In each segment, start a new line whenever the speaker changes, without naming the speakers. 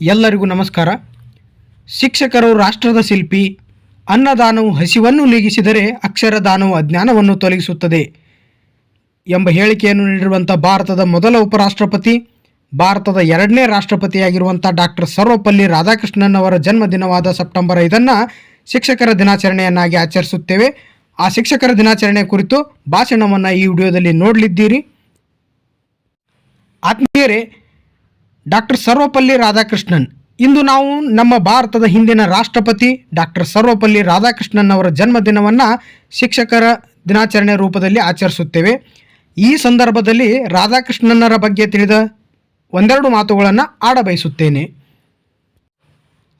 ಎಲ್ಲರಿಗೂ ನಮಸ್ಕಾರ. ಶಿಕ್ಷಕರು ರಾಷ್ಟ್ರದ ಶಿಲ್ಪಿ, ಅನ್ನದಾನವು ಹಸಿವನ್ನು ನೀಗಿಸಿದರೆ ಅಕ್ಷರದಾನವು ಅಜ್ಞಾನವನ್ನು ತೊಲಗಿಸುತ್ತದೆ ಎಂಬ ಹೇಳಿಕೆಯನ್ನು ನೀಡಿರುವಂಥ ಭಾರತದ ಮೊದಲ ಉಪರಾಷ್ಟ್ರಪತಿ, ಭಾರತದ ಎರಡನೇ ರಾಷ್ಟ್ರಪತಿಯಾಗಿರುವಂಥ ಡಾಕ್ಟರ್ ಸರ್ವಪಲ್ಲಿ ರಾಧಾಕೃಷ್ಣನ್ ಅವರ ಜನ್ಮದಿನವಾದ ಸೆಪ್ಟೆಂಬರ್ ಐದನ್ನು ಶಿಕ್ಷಕರ ದಿನಾಚರಣೆಯನ್ನಾಗಿ ಆಚರಿಸುತ್ತೇವೆ. ಆ ಶಿಕ್ಷಕರ ದಿನಾಚರಣೆ ಕುರಿತು ಭಾಷಣವನ್ನು ಈ ವಿಡಿಯೋದಲ್ಲಿ ನೋಡಲಿದ್ದೀರಿ. ಆತ್ಮೀಯರೇ ಡಾಕ್ಟರ್ ಸರ್ವಪಲ್ಲಿ ರಾಧಾಕೃಷ್ಣನ್. ಇಂದು ನಾವು ನಮ್ಮ ಭಾರತದ ಹಿಂದಿನ ರಾಷ್ಟ್ರಪತಿ ಡಾಕ್ಟರ್ ಸರ್ವಪಲ್ಲಿ ರಾಧಾಕೃಷ್ಣನ್ ಅವರ ಜನ್ಮದಿನವನ್ನು ಶಿಕ್ಷಕರ ದಿನಾಚರಣೆ ರೂಪದಲ್ಲಿ ಆಚರಿಸುತ್ತೇವೆ. ಈ ಸಂದರ್ಭದಲ್ಲಿ ರಾಧಾಕೃಷ್ಣನ್ನರ ಬಗ್ಗೆ ತಿಳಿದ ಒಂದೆರಡು ಮಾತುಗಳನ್ನು ಆಡಬಯಸುತ್ತೇನೆ.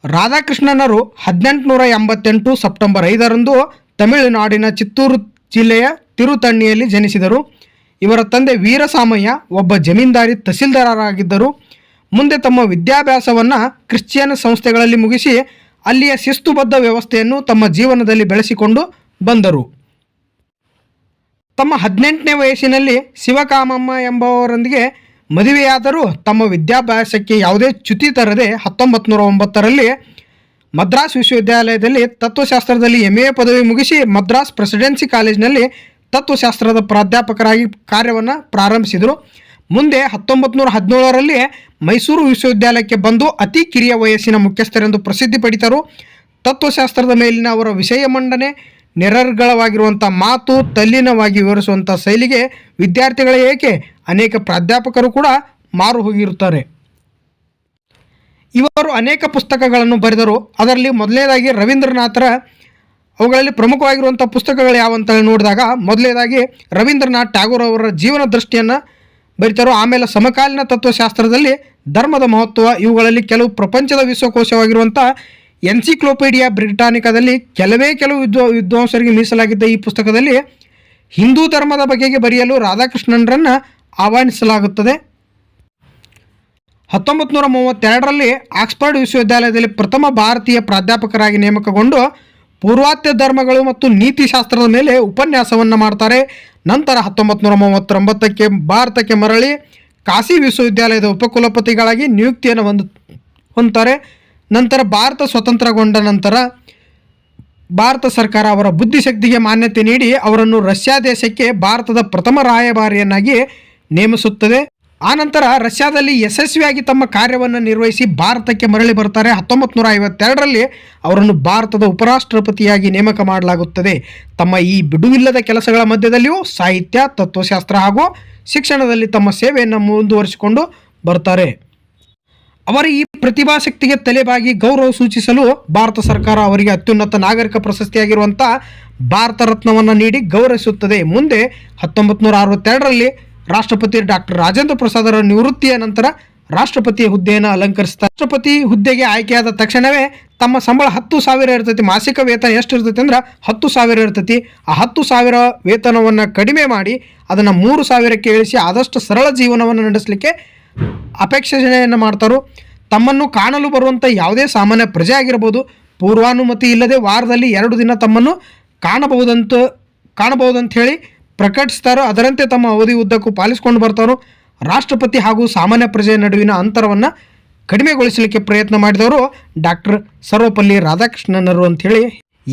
ರಾಧಾಕೃಷ್ಣನರು ಹದಿನೆಂಟುನೂರ ಎಂಬತ್ತೆಂಟು ಸೆಪ್ಟೆಂಬರ್ ಐದರಂದು ತಮಿಳುನಾಡಿನ ಚಿತ್ತೂರು ಜಿಲ್ಲೆಯ ತಿರುತಣ್ಣಿಯಲ್ಲಿ ಜನಿಸಿದರು. ಇವರ ತಂದೆ ವೀರಸಾಮಯ್ಯ ಒಬ್ಬ ಜಮೀನ್ದಾರಿ ತಹಸೀಲ್ದಾರರಾಗಿದ್ದರು. ಮುಂದೆ ತಮ್ಮ ವಿದ್ಯಾಭ್ಯಾಸವನ್ನು ಕ್ರಿಶ್ಚಿಯನ್ ಸಂಸ್ಥೆಗಳಲ್ಲಿ ಮುಗಿಸಿ ಅಲ್ಲಿಯ ಶಿಸ್ತುಬದ್ಧ ವ್ಯವಸ್ಥೆಯನ್ನು ತಮ್ಮ ಜೀವನದಲ್ಲಿ ಬೆಳೆಸಿಕೊಂಡು ಬಂದರು. ತಮ್ಮ ಹದಿನೆಂಟನೇ ವಯಸ್ಸಿನಲ್ಲಿ ಶಿವಕಾಮಮ್ಮ ಎಂಬವರೊಂದಿಗೆ ಮದುವೆಯಾದರೂ ತಮ್ಮ ವಿದ್ಯಾಭ್ಯಾಸಕ್ಕೆ ಯಾವುದೇ ಚ್ಯುತಿ ತರದೆ ಹತ್ತೊಂಬತ್ತು ನೂರ ಒಂಬತ್ತರಲ್ಲಿ ಮದ್ರಾಸ್ ವಿಶ್ವವಿದ್ಯಾಲಯದಲ್ಲಿ ತತ್ವಶಾಸ್ತ್ರದಲ್ಲಿ ಎಂ ಎ ಪದವಿ ಮುಗಿಸಿ ಮದ್ರಾಸ್ ಪ್ರೆಸಿಡೆನ್ಸಿ ಕಾಲೇಜಿನಲ್ಲಿ ತತ್ವಶಾಸ್ತ್ರದ ಪ್ರಾಧ್ಯಾಪಕರಾಗಿ ಕಾರ್ಯವನ್ನು ಪ್ರಾರಂಭಿಸಿದರು. ಮುಂದೆ ಹತ್ತೊಂಬತ್ತು ನೂರ ಹದಿನೇಳರಲ್ಲಿ ಮೈಸೂರು ವಿಶ್ವವಿದ್ಯಾಲಯಕ್ಕೆ ಬಂದು ಅತಿ ಕಿರಿಯ ವಯಸ್ಸಿನ ಮುಖ್ಯಸ್ಥರೆಂದು ಪ್ರಸಿದ್ಧಿ ಪಡಿತರು. ತತ್ವಶಾಸ್ತ್ರದ ಮೇಲಿನ ಅವರ ವಿಷಯ ಮಂಡನೆ, ನಿರರ್ಗಳವಾಗಿರುವಂಥ ಮಾತು ತಲ್ಲೀನವಾಗಿ ವಿವರಿಸುವಂಥ ಶೈಲಿಗೆ ವಿದ್ಯಾರ್ಥಿಗಳ ಏಕೆ ಅನೇಕ ಪ್ರಾಧ್ಯಾಪಕರು ಕೂಡ ಮಾರು ಹೋಗಿರುತ್ತಾರೆ. ಇವರು ಅನೇಕ ಪುಸ್ತಕಗಳನ್ನು ಬರೆದರು. ಅದರಲ್ಲಿ ಮೊದಲನೇದಾಗಿ ರವೀಂದ್ರನಾಥರ ಅವುಗಳಲ್ಲಿ ಪ್ರಮುಖವಾಗಿರುವಂಥ ಪುಸ್ತಕಗಳು ಯಾವಂತ ನೋಡಿದಾಗ, ಮೊದಲನೇದಾಗಿ ರವೀಂದ್ರನಾಥ್ ಟ್ಯಾಗೋರ್ ಅವರ ಜೀವನ ದೃಷ್ಟಿಯನ್ನು ಬರೀತಾರೋ ಆಮೇಲೆ ಸಮಕಾಲೀನ ತತ್ವಶಾಸ್ತ್ರದಲ್ಲಿ ಧರ್ಮದ ಮಹತ್ವ ಇವುಗಳಲ್ಲಿ ಕೆಲವು ಪ್ರಪಂಚದ ವಿಶ್ವಕೋಶವಾಗಿರುವಂಥ ಎನ್ಸಿಕ್ಲೋಪೀಡಿಯಾ ಬ್ರಿಟಾನಿಕಾದಲ್ಲಿ ಕೆಲವೇ ಕೆಲವು ವಿದ್ವ ವಿದ್ವಾಂಸರಿಗೆ ಮೀಸಲಾಗಿದ್ದ ಈ ಪುಸ್ತಕದಲ್ಲಿ ಹಿಂದೂ ಧರ್ಮದ ಬಗೆಗೆ ಬರೆಯಲು ರಾಧಾಕೃಷ್ಣನ್ರನ್ನು ಆಹ್ವಾನಿಸಲಾಗುತ್ತದೆ. ಹತ್ತೊಂಬತ್ತು ನೂರ ಮೂವತ್ತೆರಡರಲ್ಲಿ ಆಕ್ಸ್ಫರ್ಡ್ ವಿಶ್ವವಿದ್ಯಾಲಯದಲ್ಲಿ ಪ್ರಥಮ ಭಾರತೀಯ ಪ್ರಾಧ್ಯಾಪಕರಾಗಿ ನೇಮಕಗೊಂಡು ಪೂರ್ವಾತ್ಯ ಧರ್ಮಗಳು ಮತ್ತು ನೀತಿಶಾಸ್ತ್ರದ ಮೇಲೆ ಉಪನ್ಯಾಸವನ್ನು ಮಾಡ್ತಾರೆ. ನಂತರ ಹತ್ತೊಂಬತ್ತು ನೂರ ಮೂವತ್ತೊಂಬತ್ತಕ್ಕೆ ಭಾರತಕ್ಕೆ ಮರಳಿ ಕಾಶಿ ವಿಶ್ವವಿದ್ಯಾಲಯದ ಉಪಕುಲಪತಿಗಳಾಗಿ ನಿಯುಕ್ತಿಯನ್ನು ಹೊಂದು, ಹೊಂದ್ತಾರೆ. ನಂತರ ಭಾರತ ಸ್ವತಂತ್ರಗೊಂಡ ನಂತರ ಭಾರತ ಸರ್ಕಾರ ಅವರ ಬುದ್ಧಿಶಕ್ತಿಗೆ ಮಾನ್ಯತೆ ನೀಡಿ ಅವರನ್ನು ರಷ್ಯಾ ದೇಶಕ್ಕೆ ಭಾರತದ ಪ್ರಥಮ ರಾಯಭಾರಿಯನ್ನಾಗಿ ನೇಮಿಸುತ್ತದೆ. ಆನಂತರ ರಷ್ಯಾದಲ್ಲಿ ಯಶಸ್ವಿಯಾಗಿ ತಮ್ಮ ಕಾರ್ಯವನ್ನು ನಿರ್ವಹಿಸಿ ಭಾರತಕ್ಕೆ ಮರಳಿ ಬರ್ತಾರೆ. ಹತ್ತೊಂಬತ್ತು ನೂರ ಐವತ್ತೆರಡರಲ್ಲಿ ಅವರನ್ನು ಭಾರತದ ಉಪರಾಷ್ಟ್ರಪತಿಯಾಗಿ ನೇಮಕ ಮಾಡಲಾಗುತ್ತದೆ. ತಮ್ಮ ಈ ಬಿಡುವಿಲ್ಲದ ಕೆಲಸಗಳ ಮಧ್ಯದಲ್ಲಿಯೂ ಸಾಹಿತ್ಯ, ತತ್ವಶಾಸ್ತ್ರ ಹಾಗೂ ಶಿಕ್ಷಣದಲ್ಲಿ ತಮ್ಮ ಸೇವೆಯನ್ನು ಮುಂದುವರಿಸಿಕೊಂಡು ಬರ್ತಾರೆ. ಅವರ ಈ ಪ್ರತಿಭಾಶಕ್ತಿಗೆ ತಲೆಬಾಗಿ ಗೌರವ ಸೂಚಿಸಲು ಭಾರತ ಸರ್ಕಾರ ಅವರಿಗೆ ಅತ್ಯುನ್ನತ ನಾಗರಿಕ ಪ್ರಶಸ್ತಿಯಾಗಿರುವಂಥ ಭಾರತ ರತ್ನವನ್ನು ನೀಡಿ ಗೌರವಿಸುತ್ತದೆ. ಮುಂದೆ ಹತ್ತೊಂಬತ್ತು ನೂರ ಅರವತ್ತೆರಡರಲ್ಲಿ ರಾಷ್ಟ್ರಪತಿ ಡಾಕ್ಟರ್ ರಾಜೇಂದ್ರ ಪ್ರಸಾದರ ನಿವೃತ್ತಿಯ ನಂತರ ರಾಷ್ಟ್ರಪತಿ ಹುದ್ದೆಯನ್ನು ಅಲಂಕರಿಸ್ತಾರೆ. ರಾಷ್ಟ್ರಪತಿ ಹುದ್ದೆಗೆ ಆಯ್ಕೆಯಾದ ತಕ್ಷಣವೇ ತಮ್ಮ ಸಂಬಳ ಹತ್ತು ಸಾವಿರ ಇರ್ತೈತಿ. ಮಾಸಿಕ ವೇತನ ಎಷ್ಟು ಇರ್ತೈತಿ ಅಂದ್ರೆ ಹತ್ತು ಸಾವಿರ ಇರ್ತೈತಿ. ಆ ಹತ್ತು ಸಾವಿರ ವೇತನವನ್ನು ಕಡಿಮೆ ಮಾಡಿ ಅದನ್ನು ಮೂರು ಸಾವಿರಕ್ಕೆ ಇಳಿಸಿ ಆದಷ್ಟು ಸರಳ ಜೀವನವನ್ನು ನಡೆಸಲಿಕ್ಕೆ ಅಪೇಕ್ಷೆಯನ್ನು ಮಾಡ್ತಾರೋ. ತಮ್ಮನ್ನು ಕಾಣಲು ಬರುವಂಥ ಯಾವುದೇ ಸಾಮಾನ್ಯ ಪ್ರಜೆ ಆಗಿರ್ಬೋದು, ಪೂರ್ವಾನುಮತಿ ಇಲ್ಲದೆ ವಾರದಲ್ಲಿ ಎರಡು ದಿನ ತಮ್ಮನ್ನು ಕಾಣಬಹುದಂತ ಕಾಣಬಹುದಂತ ಹೇಳಿ ಪ್ರಕಟಿಸ್ತಾರೋ ಅದರಂತೆ ತಮ್ಮ ಅವಧಿ ಉದ್ದಕ್ಕೂ ಪಾಲಿಸಿಕೊಂಡು ಬರ್ತಾರೋ, ರಾಷ್ಟ್ರಪತಿ ಹಾಗೂ ಸಾಮಾನ್ಯ ಪ್ರಜೆ ನಡುವಿನ ಅಂತರವನ್ನು ಕಡಿಮೆಗೊಳಿಸಲಿಕ್ಕೆ ಪ್ರಯತ್ನ ಮಾಡಿದವರು ಡಾಕ್ಟರ್ ಸರ್ವಪಲ್ಲಿ ರಾಧಾಕೃಷ್ಣನರು ಅಂಥೇಳಿ.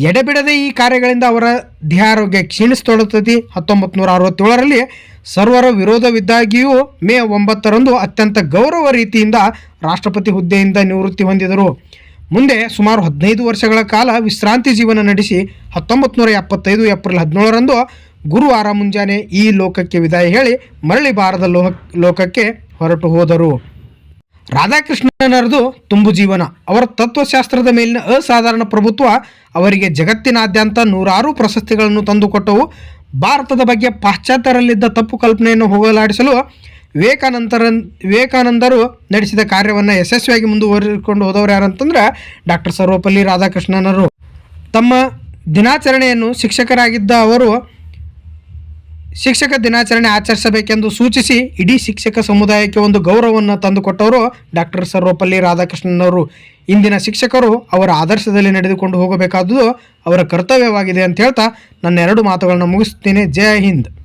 ಎಡೆಬಿಡದೆ ಈ ಕಾರ್ಯಗಳಿಂದ ಅವರ ದೇಹಾರೋಗ್ಯ ಕ್ಷೀಣಿಸ್ತೊಡತತಿ ಹತ್ತೊಂಬತ್ತು ನೂರ ಅರವತ್ತೇಳರಲ್ಲಿ ಸರ್ವರ ವಿರೋಧವಿದ್ದಾಗಿಯೂ ಮೇ ಒಂಬತ್ತರಂದು ಅತ್ಯಂತ ಗೌರವ ರೀತಿಯಿಂದ ರಾಷ್ಟ್ರಪತಿ ಹುದ್ದೆಯಿಂದ ನಿವೃತ್ತಿ ಹೊಂದಿದರು. ಮುಂದೆ ಸುಮಾರು ಹದಿನೈದು ವರ್ಷಗಳ ಕಾಲ ವಿಶ್ರಾಂತಿ ಜೀವನ ನಡೆಸಿ ಹತ್ತೊಂಬತ್ತು ನೂರ ಎಪ್ಪತ್ತೈದು ಏಪ್ರಿಲ್ ಹದಿನೇಳರಂದು ಗುರುವಾರ ಮುಂಜಾನೆ ಈ ಲೋಕಕ್ಕೆ ವಿದಾಯ ಹೇಳಿ ಮರಳಿ ಬಾರದ ಲೋಹ ಲೋಕಕ್ಕೆ ಹೊರಟು ಹೋದರು. ರಾಧಾಕೃಷ್ಣನರದು ತುಂಬು ಜೀವನ. ಅವರ ತತ್ವಶಾಸ್ತ್ರದ ಮೇಲಿನ ಅಸಾಧಾರಣ ಪ್ರಭುತ್ವ ಅವರಿಗೆ ಜಗತ್ತಿನಾದ್ಯಂತ ನೂರಾರು ಪ್ರಶಸ್ತಿಗಳನ್ನು ತಂದುಕೊಟ್ಟವು. ಭಾರತದ ಬಗ್ಗೆ ಪಾಶ್ಚಾತ್ಯರಲ್ಲಿದ್ದ ತಪ್ಪು ಕಲ್ಪನೆಯನ್ನು ಹೋಗಲಾಡಿಸಲು ವಿವೇಕಾನಂದರ ವಿವೇಕಾನಂದರು ನಡೆಸಿದ ಕಾರ್ಯವನ್ನು ಯಶಸ್ವಿಯಾಗಿ ಮುಂದುವರಿಸಿಕೊಂಡು ಹೋದವರು ಯಾರಂತಂದ್ರೆ ಡಾಕ್ಟರ್ ಸರ್ವಪಲ್ಲಿ ರಾಧಾಕೃಷ್ಣನರು. ತಮ್ಮ ದಿನಾಚರಣೆಯನ್ನು ಶಿಕ್ಷಕರಾಗಿದ್ದ ಅವರು ಶಿಕ್ಷಕ ದಿನಾಚರಣೆ ಆಚರಿಸಬೇಕೆಂದು ಸೂಚಿಸಿ ಇಡೀ ಶಿಕ್ಷಕ ಸಮುದಾಯಕ್ಕೆ ಒಂದು ಗೌರವವನ್ನು ತಂದುಕೊಟ್ಟವರು ಡಾಕ್ಟರ್ ಸರ್ವಪಲ್ಲಿ ರಾಧಾಕೃಷ್ಣನವರು. ಇಂದಿನ ಶಿಕ್ಷಕರು ಅವರ ಆದರ್ಶದಲ್ಲಿ ನಡೆದುಕೊಂಡು ಹೋಗಬೇಕಾದುದು ಅವರ ಕರ್ತವ್ಯವಾಗಿದೆ ಅಂತ ಹೇಳ್ತಾ ನನ್ನ ಎರಡು ಮಾತುಗಳನ್ನು ಮುಗಿಸ್ತೀನಿ ಜೈ ಹಿಂದ್.